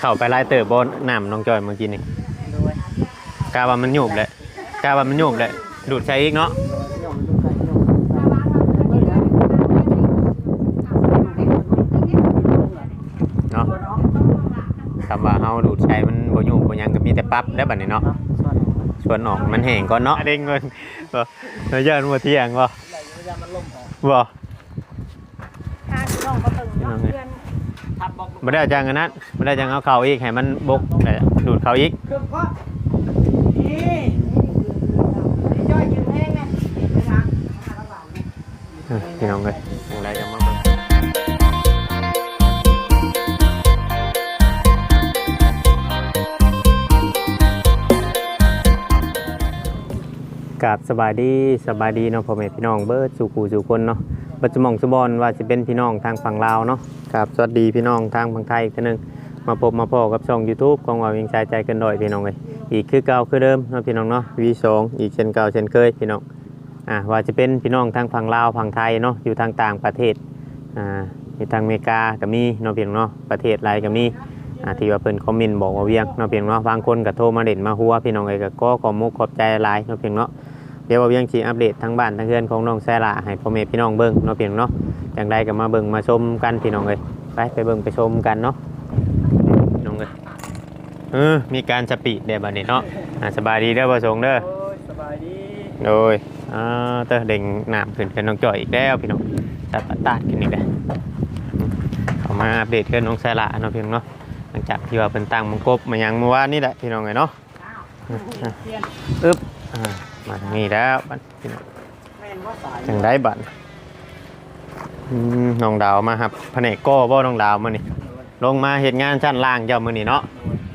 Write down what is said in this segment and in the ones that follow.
เข้าไปไล่เติบบ่น้ำน้องจอยเมื่อกี้นี่โดยกาว่ามันยุบแหละกาว่ามันยุบแหละดูดใช้อีกเนาะโยมลูกไก่โยมเนาะคำว่าเฮาดูดใช้มันบ่ยุบบ่หยังก็มีแต่ปรั๊บได้บัดนี้เนาะส่วนส่วนออกมันแห้งก่อนเนาะเด้งเงินบ่แล้วย้อนบ่เที่ยงบ่ไหลยามันล่มออกบ่ ทางน้องก็ตึงเนาะเพื่อน ทั บ่ได้จังอันนั้นบ่ได้จังเอาเข้าอีกให้มันบกแล้วดูดเข้าอีกเครื่องก็นี่ย่อยยืนแห้งไงนะพี่น้องเอ้ยจังไดก็มาเบิ่งกราบสบายดีสบายดีเนาะพ่อแม่พี่น้องเบิร์ดสู่กูสู่คนเนาะ ปัจจุบันสุบอนว่าจะเป็นพี่น้องทางฝั่งลาวเนาะกราบสวัสดีพี่น้องทางฝั่งไทยอีกทีหนึงมาพบมาพอกับช่อง YouTube ของว่าเวียงใจใจกันดอยพี่น้องเลยอีกคือเก่าคือเดิมเนาะพี่น้องเนาะวีสองอีกเช่นเก่าเช่นเคยพี่น้องอ่าว่าจะเป็นพี่น้องทางฝั่งลาวฝั่งไทยเนาะอยู่ทางต่างประเทศอ่าทางอเมริกาก็มีเนาะพี่น้องเนาะประเทศไรก็มีอ่าที่ว่าเพิ่นคอมเมนต์บอกว่าเวียงเนาะพี่น้องเนาะบางคนก็โทรมาเด่นมาหัวพี่น้องเลยก็ขอขอมุกขอบใจหลายเนาะพี่น้องเนาะ เดี๋ยวว่าเวียงชีอัปเดตทั้งบ้านทั้งเพื่อนของน้องแซละให้พ่อแม่พี่น้องเบิ่งเนาะเพียงเนาะจังใดก็มาเบิ่งมาชมกันพี่น้องเลยไปไปเบิ่งไปชมกันเนาะพี่น้องเลยเออมีการสปีดเดี๋ยวบัดนี้เนาะอ่าสบายดีเด้อประสงค์เด้อโอ้ยสบายดีโดยอ่าเตอเด้งน้ำขึ้นเป็นน้องจ่อยอีกแล้วพี่น้องตัดตัดตัดขึ้นอีกแล้วอืมเอามาอัปเดตเพื่อนน้องแซละเนาะเพียงเนาะหลังจากที่ว่าเพิ่นตั้งมังกบมายังเมื่อวานนี่แหละพี่น้องเลยเนาะอะอึ๊บอ่า มาทางนี้แล้วบัดพี่น้องแม่นว่าสายจังได้บัตรน้องดาวมาครับแผนกก้บ่น้องดาวมานี่ลงมาเห็นงานชั้นล่างเจ้ามือนี่เนาะ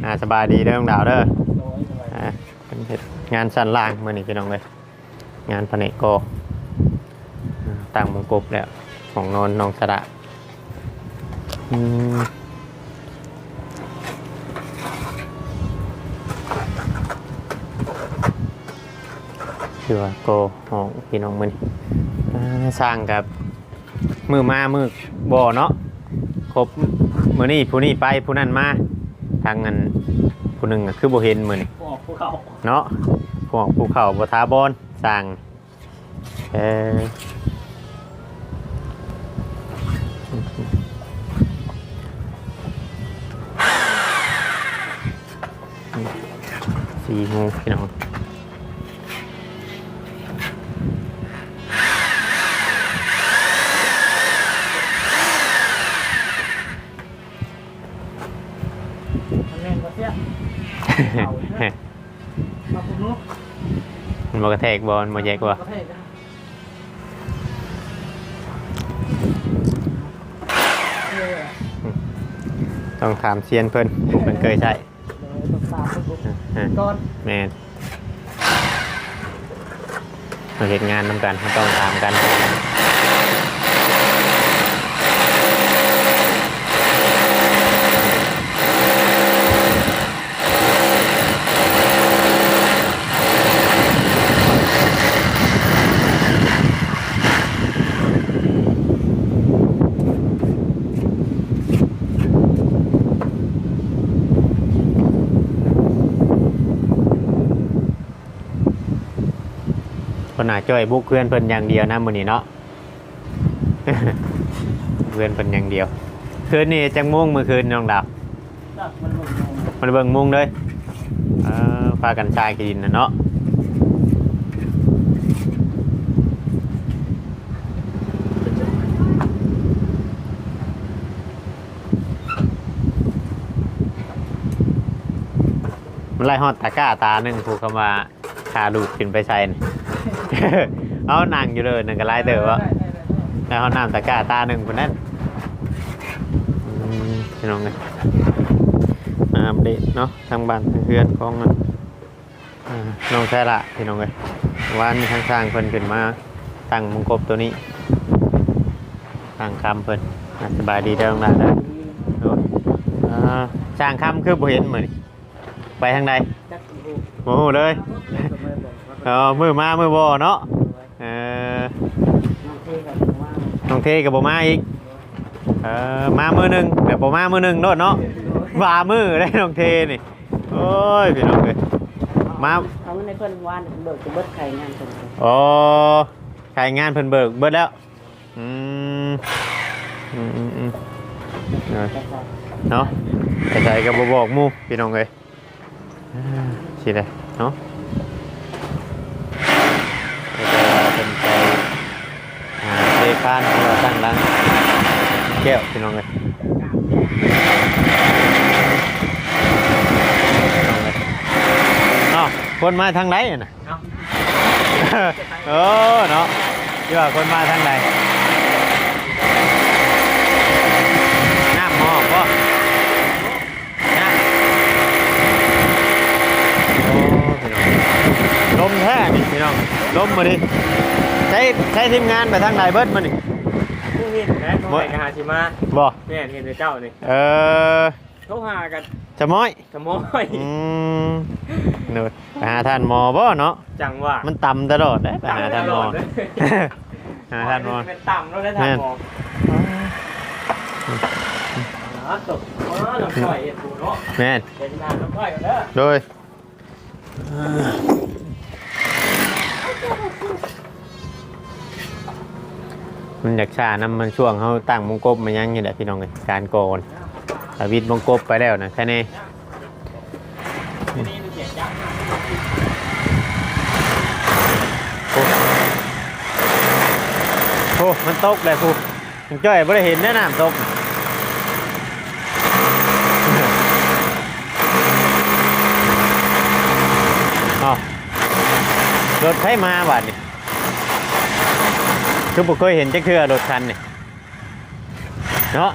อ่าสบายดีเด้อน้องดาวเด้อโดยสบายอ่าเป็นเฮ็ดงานชั้นล่างมือนี่พี่น้องเลยงานแผนกก้อ่าตั้งมงกบแล้วของนอนน้องสระอืมือว่าโกของพี่น้องมือนสร้างกับมือมามือบ่อเนาะครบมือนี่ผู้นี้ไปผู้นั้นมาทางนั้นผู้หนึ่งคือบ่เห็นมือนี่เขาเนาะพวกภูเขาบทาบอนสร้างเออสี่โมงพี่น้อง มันแม่นว่าเสีย มาปุ๊บนู้มันบ่กระแทกบอลบ่แยกบ่ประเทศนะเออต้องถามเซียนเพิ่นเพิ่นเคยใช้เดี๋ยวต้องตามไปปุ๊บอ่าก่อนแม่นมาเฮ็ดงานนำกันต้องตามกัน นหนาจ้อยบุกเพื่อนเพิ่นอย่างเดียวนะมื้อนี้เนาะเพื่อนเพิ่นอย่างเดียว คืนนี้จังม่วงมื้อคืนน้องดาวดักมันเบิ่งมุงเลยเออพากันชายกินนะเนาะมันไล่ฮอดตะก้าตาหนึ่งผูกคำว่าขาดูดขึ้นไปใส่นี่ เอานั่งอยู่เลยนั่นก็ไล่เด้อวะได้ได้ได้ได้แล้วเขาน้ำตะกร้าตาหนึ่งคนนั้นอืมพี่น้องเลยอาอัปเดตเนาะทางบ้านทางเพื่อนของอะอ่าน้องแท้ละพี่น้องเลยวันนี้ทางสร้างเพิ่นขึ้นมาตั้งมงกบตัวนี้ตั้งคำเพิ่นอะสบายดีเด้อน้องหลานเด้อโดยอ่าสร้างคำคือบ่เห็นเหมือนไปทางใดจักรโอ้โอ้โหเลยก็ไม่บอกว่า เออมือมามือบ่เนาะเออน้องเทกับน้องว่าน้องเทกับบ่มาอีกเออมามือหนึ่งเดี๋ยวผมมามือหนึ่งโดดเนาะโอ้ยบามือได้น้องเทนี่โอ้ยพี่น้องเอ้ยมาเขาในเพื่อนวานเบิกจะเบิดไข่งานคนเดียวโอ้ขายงานเพิ่นเบิกเบิดแล้วอืมอืมอืมอืมเออแต่ว่าเนาะไปใส่กับบบอกหมู่พี่น้องเอ้ยอ่าสิได้เนาะแล้วก็เป็นไปอ่า เซคานเราตั้งร้านแก้วพี่น้องเอ้ยเอ้ยเนาะคนมาทางไหนน่ะเออเนาะที่ว่าคนมาทางไหนน้ำหมอกก็น้ำโอ้พี่น้องลมแท้นี่พี่น้องลมมาดิ ใช้ใช้ทีมงานไปทางไหนเบิดมานี่ผู้เห็นแม่โทรหากันหาชิมาบ่แม่เห็นแต่เจ้านี่เออโทรหากันจะม้อยขโมยอืมเนยไปหาท่านหมอบ่เนาะจังว่ามันต่ำตลอดเลยไปหาท่านหมอเลยหาท่านหมอเป็นต่ำแล้วได้ทางหมออ๋อตกอ๋อลำไส้เอ็ดปูเนาะแม่นเป็นงานลำไส้กันเด้อโดย มันอยากชาน้ำมันช่วงเขาตั้งมงกบมายังนี่แหละพี่น้องเลยการโกนตาวิดมงกบไปแล้วนะแค่นี้โอ้โหมันตกเลยพูมันจ้อยไม่ได้เห็นแน่น้ำตกอ๋อรถไฟมาบาดนี่ คือผมเคยเห็นจักเทือรถคันนี่เนาะ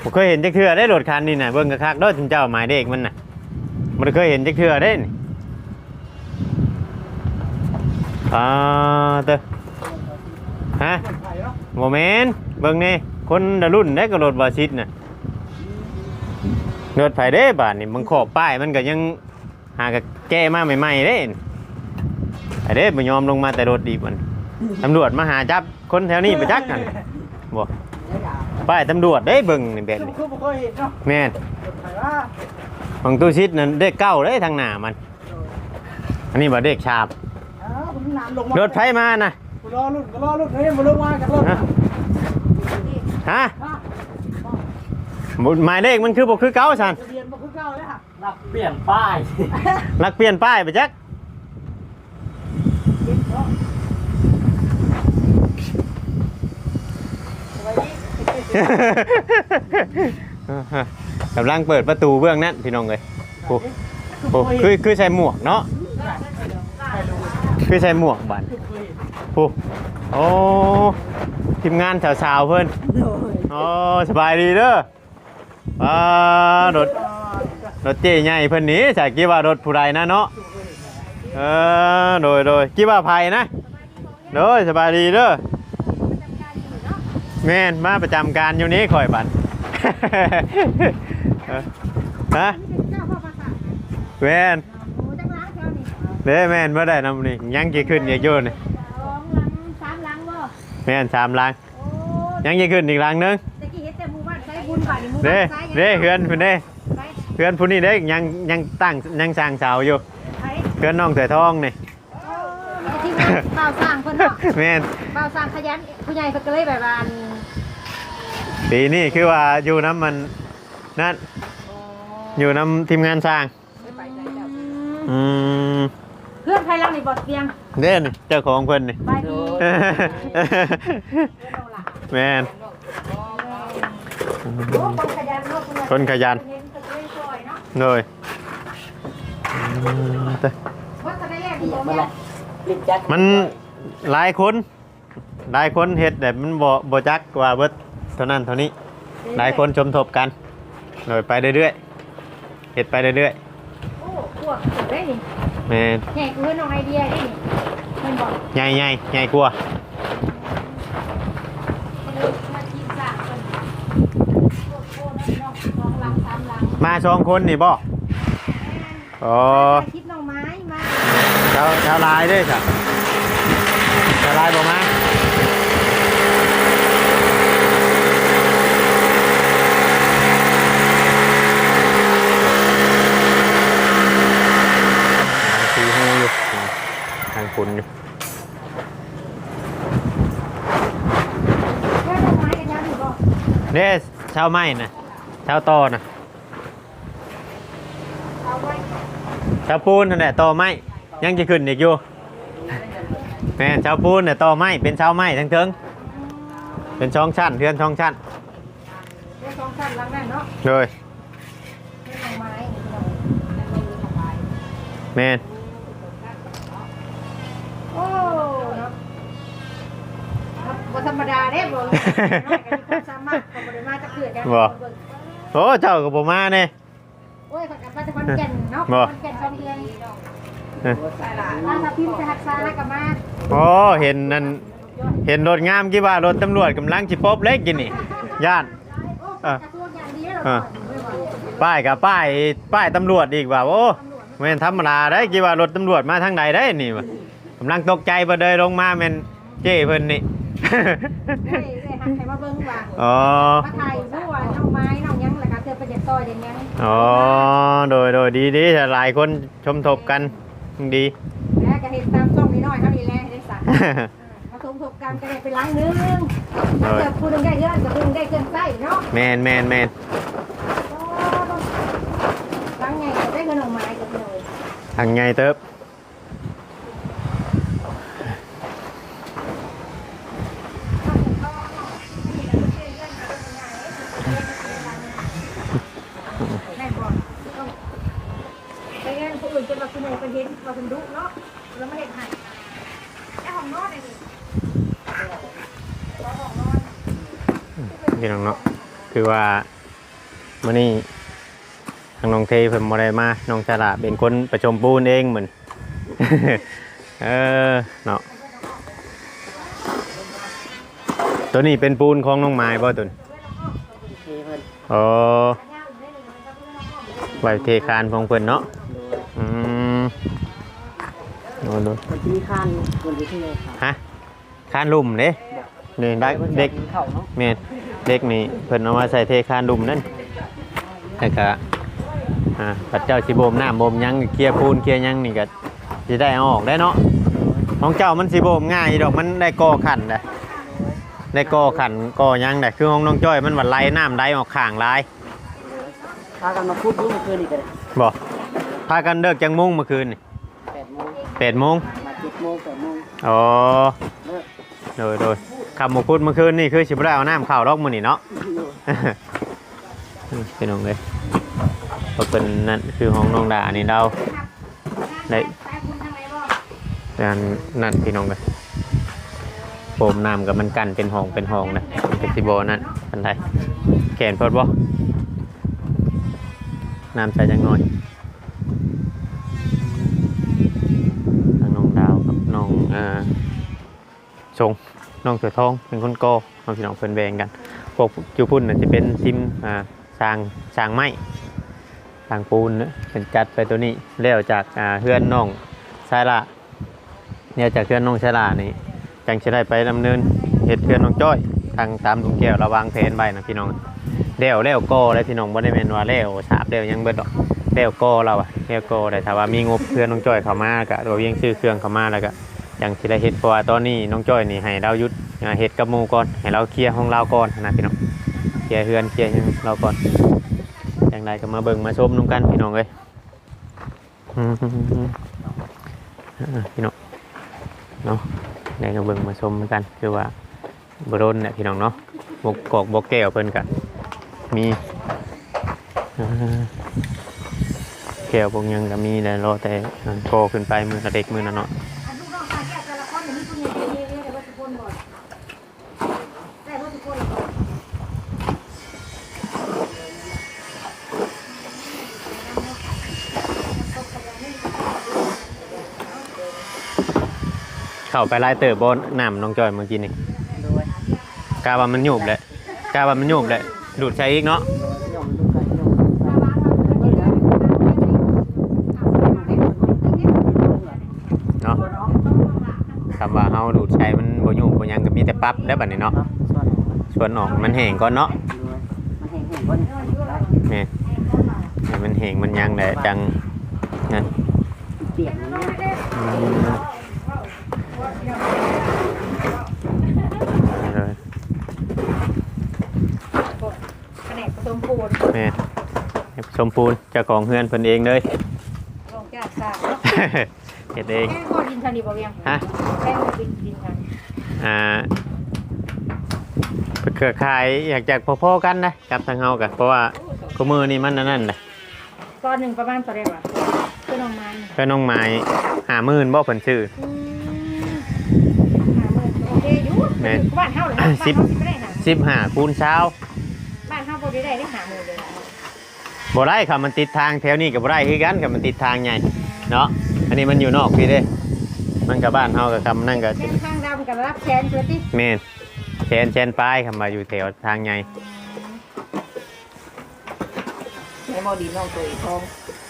ผมเคยเห็นจักเทือได้รถคันนี่นะเบิ่งกระคักด้อถึงเจ้าหมายเด็กมันน่ะมันเคยเห็นจักเทือได้นี่อ่าเตอฮะโมเมนต์เบิ่งนี่คนดรุ่นได้ก็รถบาซิดน่ะรถไฟเด้บาดนี่มันขอบป้ายมันก็ยังหากะแก้มาใหม่ๆเด้ไอเด้บ่ยอมลงมาแต่รถดีกมัน ตำรวจมาหาจับคนแถวนี้ไปจักกันบ่ป้ายตำรวจได้เบิ่งนี่แบบนี้คือบ่เคยเห็นเนาะแม่นไข่ว่าของตู้ชิดนั่นเด็กเก้าเลยทางหน้ามัน อันนี้บ่เด็กชาบอ้าวผมน้ำลงมารถไฟมานะกูรอรุ่นก็รอรุ่นเฮ้ยมาลงมากันรถฮะฮะฮะหมายเลขมันคือบ่คือเก้าสันทะเบียนบ่คือเก่าเลยฮะรับเปลี่ยนป้ายลักเปลี่ยนป้ายไปจัก สวัสดี กำลังเปิดประตูเบื้องนั้นพี่น้องเลยโอ้โหคือคือใส่หมวกเนาะคือใส่หมวกบันโอ้โอ้ทีมงานสาวๆเพิ่นโอ้สบายดีเด้ออ่ารถรถเจ๊ใหญ่เพิ่นหนี้จากกี่ว่ารถผู้ใดนะเนาะเออโดยโดยกี่ว่าภัยนะโดยสบายดีเด้อ แม่นมาประจำการอยู่นี้คอยบันเออฮะแม่นเด้แม่นเมื่อได้นำนี่ยังกี่ขึ้นอีกอยู่นี่แม่นสามลังยังกี่ขึ้นอีกลังหนึงเด้เด้เฮือนพุ่นเด้เฮือนพุ่นนี่เด้ยังยังตั้งยังสร้างเสาอยู่เฮือนน้องเสือทองนี่ บ่าวสร้างเพิ่นเนาะแม่นบ่าวสร้างขยันผู้ใหญ่เพิ่นก็เลยแบบว่าอันปีนี้คือว่าอยู่น้ำมันนั่นอยู่น้ำทีมงานสร้างอืมเพื่อนไทยเรานี่บ่เตียงเด่นเจ้าของเพิ่นนี่บายดีแม่นโอ้คนขยันเนาะผู้ใหญ่คนขยันเห็นก็เลยช่วยเนาะเลยแต่ว่าจะได้แรกดีมาเนี่ยละ ลิ้นจักมันหลายคนหลายคนเฮ็ดแต่มันบ่บ่จักว่าเบิดเท่านั้นเท่านี้ หลายคนชมทบกันเลยไปเรื่อยๆเฮ็ดไปเรื่อยโอ้พวกได้นี่ๆแม่นแหกเพื่อนน้องไอเดียได้นี่เพิ่นบอกใหญ่ใหญ่ใหญ่กว่าเพิ่นเลยมาทีมสร้างเพิ่นโอ้โหน้องสองหลังสามหลังมาสองคนนี่บ่อ๋อ มาคิดน้องไม้มา ชาวชาวลายด้วยครับชาวลายบอกมาสีหูอยู่ทางฝุ่นอยู่เด้ชาวไม้นะชาวตอนะชาวปูนนั่นแหละตอไม้ ยังจะขึ้นอีกอยู่แม่นชาวปูนเนี่ยตอไม้เป็นชาวไม้ทั้งเทิงเป็นช่องชั้นเทือนช่องชั้นเรื่องสองชั้นหลังนั่นเนาะเลยเรื่องไม้เนาะนั่นไม่มีสบายแม่นโอ้เนาะบ่ธรรมดาเด้บ่น้อยก็มีความสามารถของบ่ได้มาจากเกิดกันโอ้เจ้ากับผมมาเนี่ยโอ้ยเขากลับมาจากขอนแก่นเนาะบ่ขอนแก่นสองเดือน มาถ้าพิมพ์จะหักษากลับมาโอ้เห็นนั่นเห็นรถงามกี่ว่ารถตำรวจกำลังจิปบเล็กกินนี่ย่านโอ้เออกระทรวงอย่างดีแล้วเออเราป้ายกับป้ายป้ายตำรวจอีกว่าโอ้แม่นธรรมดาได้กี่ว่ารถตำรวจมาทางใดได้นี่วะกำลังตกใจบ่เดยลงมาแม่นเจ้เพิ่นนี่เอ้ยเอ้ยหักใครมาเบิ่งว่าอ๋อมาถ่ายรูปว่าน้องไม้น้องหยังแล้วก็เธอไปเจ็บต่อยเด่นยังอ๋อโดยโดยดีดีหลายคนชมทบกัน ดีแล้วก็เห็นตามช่องนี้น้อยเท่านี้แหละได้สั่งมาสมทบกันก็ได้ไปล้างนึงถ้าเกิดผู้หนึงได้เยอะก็ผู้หนึงได้เกินไส้เนาะแมนแมนแมนล้างไงก็ได้เงินน้องไม้ก็เลยทางไงเติบ แม่บอกต้องไปงานผู้อื่น จะมาคุณโมไปเห็นมาเป็นดุเนาะแล้วไม่เห็นหายแค่ห้องนอนเลยดิพี่น้องเนาะคือว่ามื่อนี้ทางน้องเทเพิ่นบ่ได้มาน้องฉลาดเป็นคนประชมปูนเองเหมือน เออเนาะตัวนี้เป็นปูนของน้องไม้บ่ตุนเทเพิ่นอ๋อไว้เทคานของเพิ่นเนาะอืม โน่นคนที่ข้านคนที่ที่เลยค่ะๆฮะคานลุ่มเด้นี่ได้เด็กเข่าเนาะแม่นเด็กนี่เพิ่นเอามาใส่เทคานดุมนั่นแต่ก็อ่าพระเจ้าสิบ่มน้ำบ่มหยังเคลียร์ปูนเคลียร์หยังนี่ก็สิได้เอาออกได้เนาะของเจ้ามันสิบ่มง่ายดอกมันได้ก่อขันได้ได้ก่อขันก่อหยังได้คือของน้องจ้อยมันว่าไหลน้ำไหลออกข้างหลายพากันมาพูดรู้เมื่อคืนอีกเลยบ่พากันเลิกจังมุ่งเมื่อคืนนี่ แปดโมง8:00นมาเจ็ดโมงแปดโมงอ๋อเลิกโดยโดยคำหมกพุดเมื่อคืนนี่คือสิบ่ได้เอาน้ำเข้าดอกมื้อนี่เนาะ พี่น้องเลยก็เป็นนั่นคือห้องน้องดานี่เราได้ไปคุณทางไหนบ่นั่นนั่นพี่น้องเลยโฟมน้ำกับมันกันเป็นห้องเป็นห้องนะมันเป็นสิโบนั่นอันใดแขนพอดบ่น้ำใส่จังหน่อย ชงน้องเสือทองเป็นคนโกอเอาพี่น้องเพิ่นแบ่งกันพวกจูพุ่นน่ะจะเป็นซิมอ่าสร้างสร้างไม้สร้างปูนเนอะเป็นจัดไปตัวนี้แล้วจากอ่าเฮือนน้องชายละเนี่ยจากเฮือนน้องชายละนี่จังจะได้ไปดำเนินเหตุเฮือนน้องจ้อยทางตามลุงแก้วระวางแผนไว้นะพี่น้องแล้วแล้วก็ได้พี่น้องบ่ได้แม่นว่าแล้วสาบแล้วยังเบิดดอกแล้วก็เราอะแล้วก็ได้ถ้าว่ามีงบเฮือนน้องจ้อยเข้ามาก็ตัวเวียงซื้อเครื่องเข้ามาแล้วก็ จังสิได้เฮ็ดเพราะว่าตอนนี้น้องจ้อยนี่ให้เราหยุดเฮ็ดกับหมู่ก่อนให้เราเคลียร์ของเราก่อนนะพี่น้องเคลียร์เฮือนเคลียร์เราก่อนอย่างไรก็มาเบิ่งมาชมนุ่มกันพี่น้องเลยพี่น้องเนาะได้ก็เบิ่งมาชมกันคือว่าบรนเนี่ยพี่น้องเนาะบกกอกบกแก้วเพิ่นกันมีแก้วพวกยังก็มีแต่รอแต่อันโตขึ้นไปมือเด็กมือละเนาะ อันลูกน้องมาแก้แต่ละคนนี่ผู้หญิงผู้หญิงเนี่ยว่าทุกคนบ่ได้ว่าทุกคน เข้าไปไล่เติบบนน้ำน้องจอยเมื่อกี้นี่โดยกาว่ามันหยุบเลยกาว่ามันหยุบเลยดูดใช้อีกเนาะย่อมลูกกันย่อมเนาะคำว่าเฮาดูดใช้มันบ่ยุ่งบ่หยังก็มีแต่ปรั๊บแล้วบัดนี้เนาะส่วนส่วนออกมันแห้งก่อนเนาะโดยมันแห้งแห้งก่อนได้นี่ให้มันแห้งมันหยังแหละจังนั่นเปียกอย่างเงี้ย อืมเลย สมปูน แม่สมปูนเจ้าของเฮือนเพิ่นเองเลยลงจากสร้างเนาะเฮ็ดเอง แค่ก็ดินทันดีบ่เวียงฮะ แค่ก็ดินดินทันอ่าเครือข่ายอยากจากพ่อๆกันนะกับทางเฮากันเพราะว่ากูมือนี่มันอันนั่นน่ะก้อนหนึ่งประมาณเท่าไหร่วะคือน้องมันเพิ่นน้องไม้50,000บ่เพิ่นชื่ออืมหาเงินโอเคอยู่แม่บ้านเฮาเลยนะบ้านเฮาสิบ่ได้หา15คูณเช้าบ้านเฮาบ่ได้ได้ได้หาหมื่นเลย บ่ได้ครับมันติดทางแถวนี้ก็บ่ได้คือกันครับมันติดทางใหญ่เนาะอันนี้มันอยู่นอกพี่เด้ มันกับบ้านเฮากับคำนั่นก็เส้นทางดำกับรับแชนเพื่อที่แม่นแชนแชนป้ายคำมาอยู่แถวทางใหญ่ในโมดีน้องตัวอีกทอง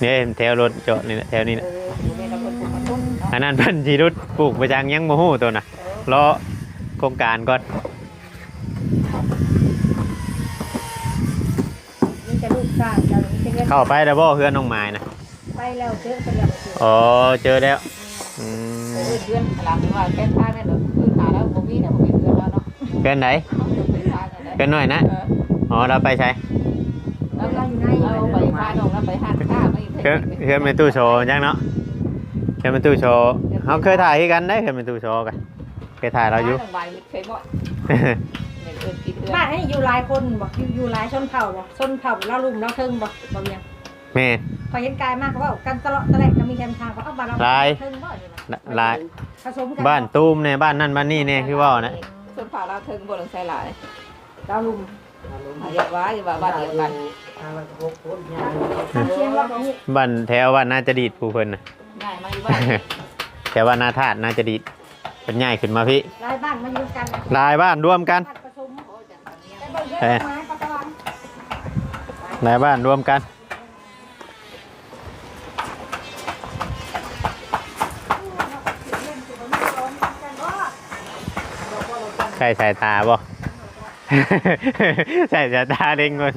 นี่แถวรถจอดนี่แหละแถวนี้เอนะออยู่ในตำบลภูมิต้นเนาะอันนั้นเพิ่นสิรุดปลูกไปจังยังบ่ฮู้ตัวน่ะรอโครงการก่อนนี่จะลูกสร้างจะมี เงินเข้าไปแล้วบ่เฮือนน้องไม้น่ะไปแล้วเจอไปแล้วเจออ๋อเจอแล้วอืมเออเดือนหลังว่าแค่ทางนั่นเนาะคือหาแล้วบ่มีเนี่ยบ่เป็นเดือนแล้วเนาะเพื่อนไหนเป็นทางนั่นแหละเพื่อนหน่อยนะเอออ๋อเราไปใช้แล้วเราอยู่ในเราไปพาน้องแล้วไปหาข้าไม่เพื่อนเพื่อนเป็นตู้โชว์จังเนาะเพื่อนเป็นตู้โชว์เขาเคยถ่ายให้กันได้เพื่อนเป็นตู้โชว์กันเคยถ่ายเราอยู่โรงพยาบาลเคยบ่เนี่ย เอิ้นกินเดือนบ้านนี้อยู่หลายคนบอกอยู่อยู่หลายชนเผ่าบอกชนเผ่าเล่าลุ่มเล่าเทิงบอกบอกยังแม่ พอเห็นกายมากเขาว่ากันตลอดตะแหลกก็มีแคมทางเขาเอาบ้านเราหลาย เทิงบ่นี่ล่ะลายผสมกันบ้านตูมเนี่ยบ้านนั่นบ้านนี่เนี่ยคือว่านะส่วนผ่าเราถึงบ่ลงใส่หลายเล่าลุ่มอยากว่าอยู่ว่าบ้านเดียวกันทางเชียงเรานี้บ้านแถวว่าน่าจะดีดผู้เพิ่นนะ ง่ายมาอยู่บ้านแถวว่านาธาตุน่าจะดีดเป็นใหญ่ขึ้นมาพี่หลายบ้านมาอยู่กันหลายบ้านร่วมกัน บ้านผสมแต่ เบิ่งเด้ออนหลายบ้านรวมกัน ใส่สายตาบ่ ใส่สายตาเด้งเงิน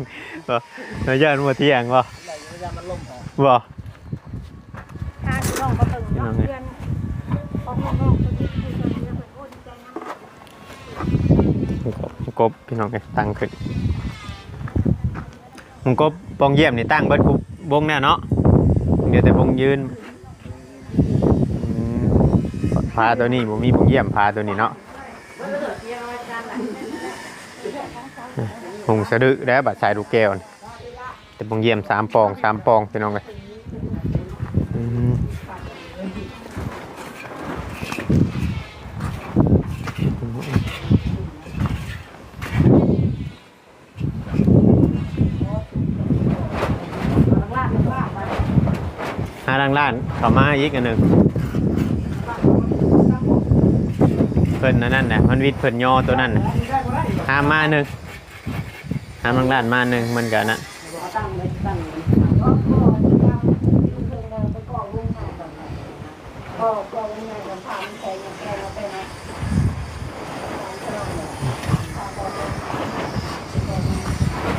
บ่เราเยินมาเที่ยงบ่บ่ ทางน้องก็ตึงเนาะเพื่อนของน้องๆคนที่คุยกันเนี่ยเพิ่นโอ้ดีใจนำ กบพี่น้องไงตั้งขึ้นมึงกบปองเยี่ยมนี่ตั้งเบิดคุบวงเนี่ยเนาะเดี๋ยวแต่วงยืนอืมพาตัวนี้ผมมีปองเยี่ยมพาตัวนี้เนาะหงสะดึกแล้วบัดสายลูกแก้วนี่แต่ปองเยี่ยมสามปองสามปองพี่น้องเลยางล่านเขามาอีกอันหนึ่งเพิ่นอันนั่นแหละมันวิทย์เพิ่นยอตัวนั้นน่ะหามาหนึ่งหาดังล้านมาหนึ่งมันกันนั่น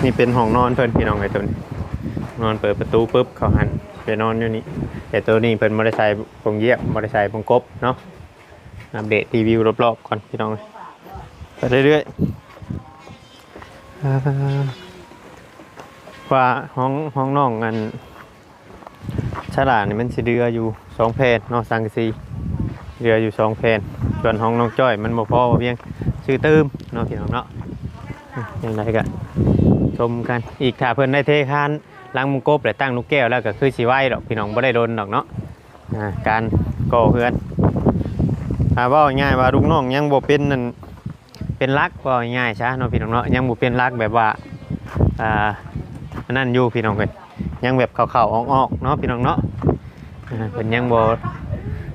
นี่เป็นห้องนอนเพิ่นพี่น้องไอ้ตัวนี้นอนเปิดประตูปุ๊บเขาหัน ไปนอนอยู่นี่แต่ตัวนี้เพิ่นมอเตอร์ไซค์ปงเยียบมอเตอร์ไซค์ปงกบเนาะอัปเดตรีวิวรอบๆก่อนพี่น้องไปเรื่อยๆว่าห้องห้องน้องอันฉลาดนี่มันสิเดืออยู่สองแผ่นเนาะสังกะสีเดืออยู่สองแผ่นส่วนห้องน้องจ้อย มันบ่พอเพียงชื่อตืมเนาะพี่น้องเนาะยังไงกันชมกันอีกถ้าเพิ่นได้เทคาน ล้างมุงกบและตั้งลูกแก้วแล้วก็คือสิไหวดอกพี่น้องบ่ได้โดนดอกเนาะการก่อเฮือนถ้าว่าง่ายว่าลูกน้องยังบ่เป็นนั่นเป็นรักว่าง่ายๆซะเนาะพี่น้องเนาะยังบ่เป็นรักแบบว่าอ่านั่นอยู่พี่น้องเอ้ยยังแบบเข้าๆออกๆเนาะพี่น้องเนาะเพิ่นยังบ่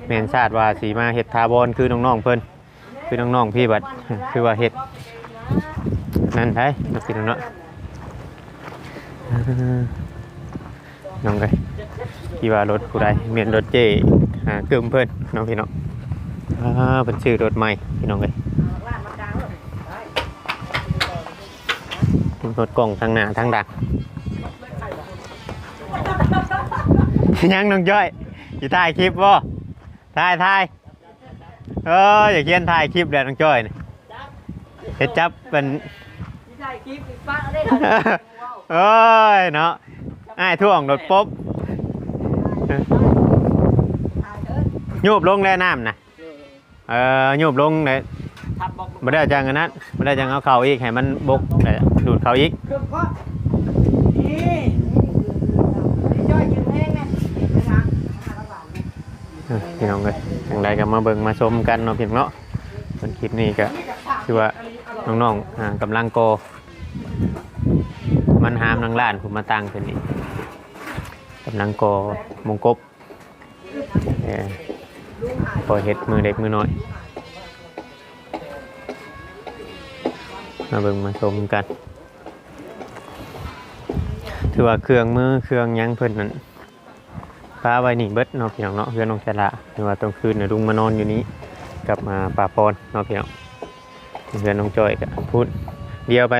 แม่นชาติว่าสิมาเฮ็ดทาบอนคือน้องๆเพิ่นคือน้องๆพี่บัดคือว่าเฮ็ดนั่นใช่นักกินเนาะ น้องไงที่ว่ารถผู้ใดเมียนรถเจหาเกิมเพิ่นน้องพี่น้องอ่าเป็นชื่อรถใหม่พี่น้องเลยรถกล่องทางหน้าทางดังยังน้องจ้อยอยู่ถ่ายคลิปบ่ถ่ายถ่ายเอออย่าเขียนถ่ายคลิปเลยน้องจ้อยนี่เฮ็ดจับเป็นใช่ายคลิปป้าได้เอ้ยเนาะ อ้ายท่วงรถป๊บโยบลงแล้วน้ำนะเออโยบลงเลยทับบอกบ่ได้จังอันนั้นบ่ได้จังเอาเข่าอีกให้มันบกแล้วดูดเข่าอีกคือเพราะนี่ย่อยยืมแห้งนะนะเออพี่น้องเลยอย่างไรก็มาเบิ่งมาชมกันเนาะพี่น้องเนาะส่วนคลิปนี้ก็คือว่าน้องๆอ่ากำลังโกมันหามนางล้านผมมาตั้งเป็นนี่ก กำลังโกมงกบเออพอเฮ็ดมือเด็กมือน้อย มาเบิ่งมาชมกัน ถือว่าเครื่องมือเครื่องยังเพิ่นนั่นพาไว้นี่เบิดเนาะพี่น้องเนาะเพื่อนน้องชะละถือว่าตรงคืนน่ะลุงมานอนอยู่นี้กับมาป่าปอนเนาะพี่น้องเพื่อนน้องจอยก็พูดเดียวไป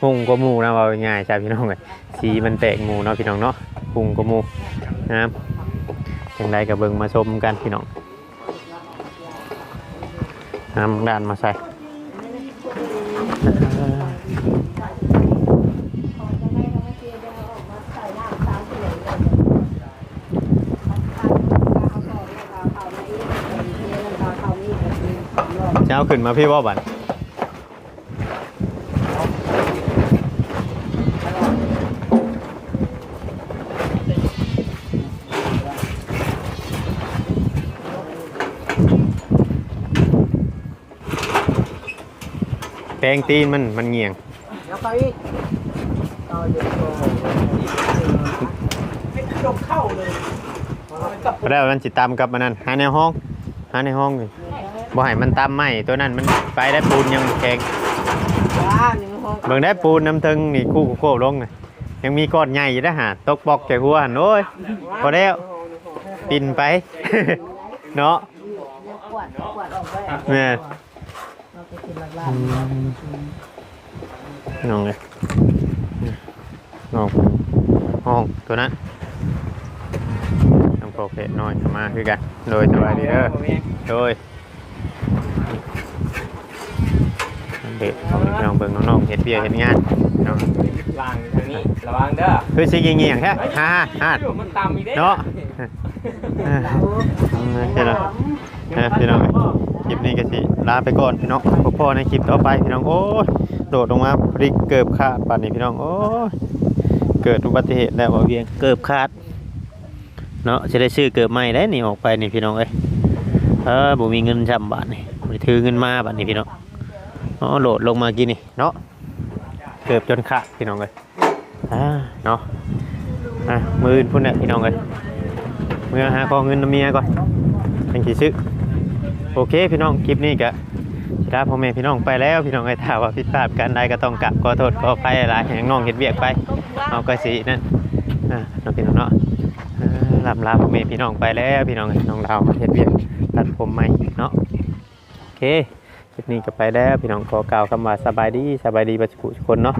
พุงก็มูนะว่าง่ายๆจ้าพี่น้องเลยสีมันแตกหมูเนาะพี่น้องเนาะพุงก็มูนะครับอย่างไรก็เบิ่งมาชมกันพี่น้องนำด้านมาใส่จะเอาขึ้นมาพี่ว่าบัน งตีนมันมันเงียงแล้วไปต่อเดี๋ยวเป็นจบเข้าเลยกับก็ได้วมันจิตามกับมันนั่นหาในห้องหาในห้องนี่บ่ให้มันตามไหมตัวนั้นมันไปได้ปูนยังแข็งว้าหนึ่งห้องเบิ่งได้ปูนน้ำทึงนี่คู่โค้ลงน่ะยังมีก้อนใหญ่อยู่นะฮะตกบอกใจหัวหันโอ้ยพอแล้วปินไป เนาะกวา เราไปกินหลักน้องเลยน้องห้องตัวนั้นน้องโปรเฟสน้อยเข้ามาคือกัน โดยสบายดีเด้อโดยเด็กของน้องเบิ่งน้องๆเห็ดเบียร์เห็ดงานเนาะวางทางนี้ระวังเด้อคือสิเงียงๆแท้ฮ่าฮ่ามันตำอีกเด้เนาะเออใช่แล้วเออพี่น้อง คลิปนี้ก็สิลาไปก่อนพี่น้องพบพ่อในคลิปต่อไปพี่น้องโอ้ยโดดลงมาพลิกเกือบขาดป่านนี้พี่น้องโอ้ยเกิดอุบัติเหตุแล้วบ่เวียงเกือบขาดเนาะจะได้ซื้อเกือบใหม่ได้นี่ออกไปนี่พี่น้องเอ้ยเออบ่มีเงินจำบาทนี่บ่ได้ถือเงินมาบาทนี่พี่น้องอ๋อโหลดลงมากินนี่เนาะเกือบจนขาดพี่น้องเอ้ยอ่าเนาะอะมืออื่นพุ่นน่ะพี่น้องเอ้ยเมื่อหาของเงินนเมียก่อนจังสิซื้อ โอเคพี่น้องคลิปนี้ก็สิลาพ่อแม่พี่น้องไปแล้วพี่น้องเอ้ยถ้าว่าผิดพลาดกันใดก็ต้องกลับขอโทษขออภัยหลายๆอย่างน้องเฮ็ดเวียกไปเอาก็สินั่นอ่าน้องพี่น้องเนาะลำลาพ่อแม่พี่น้องไปแล้วพี่น้องน้องดาวมาเฮ็ดเวียกตัดผมใหม่เนาะโอเคคลิปนี้ก็ไปแล้วพี่น้องขอกล่าวคำว่าสบายดีสบายดีบัดสุขทุกคนเนาะ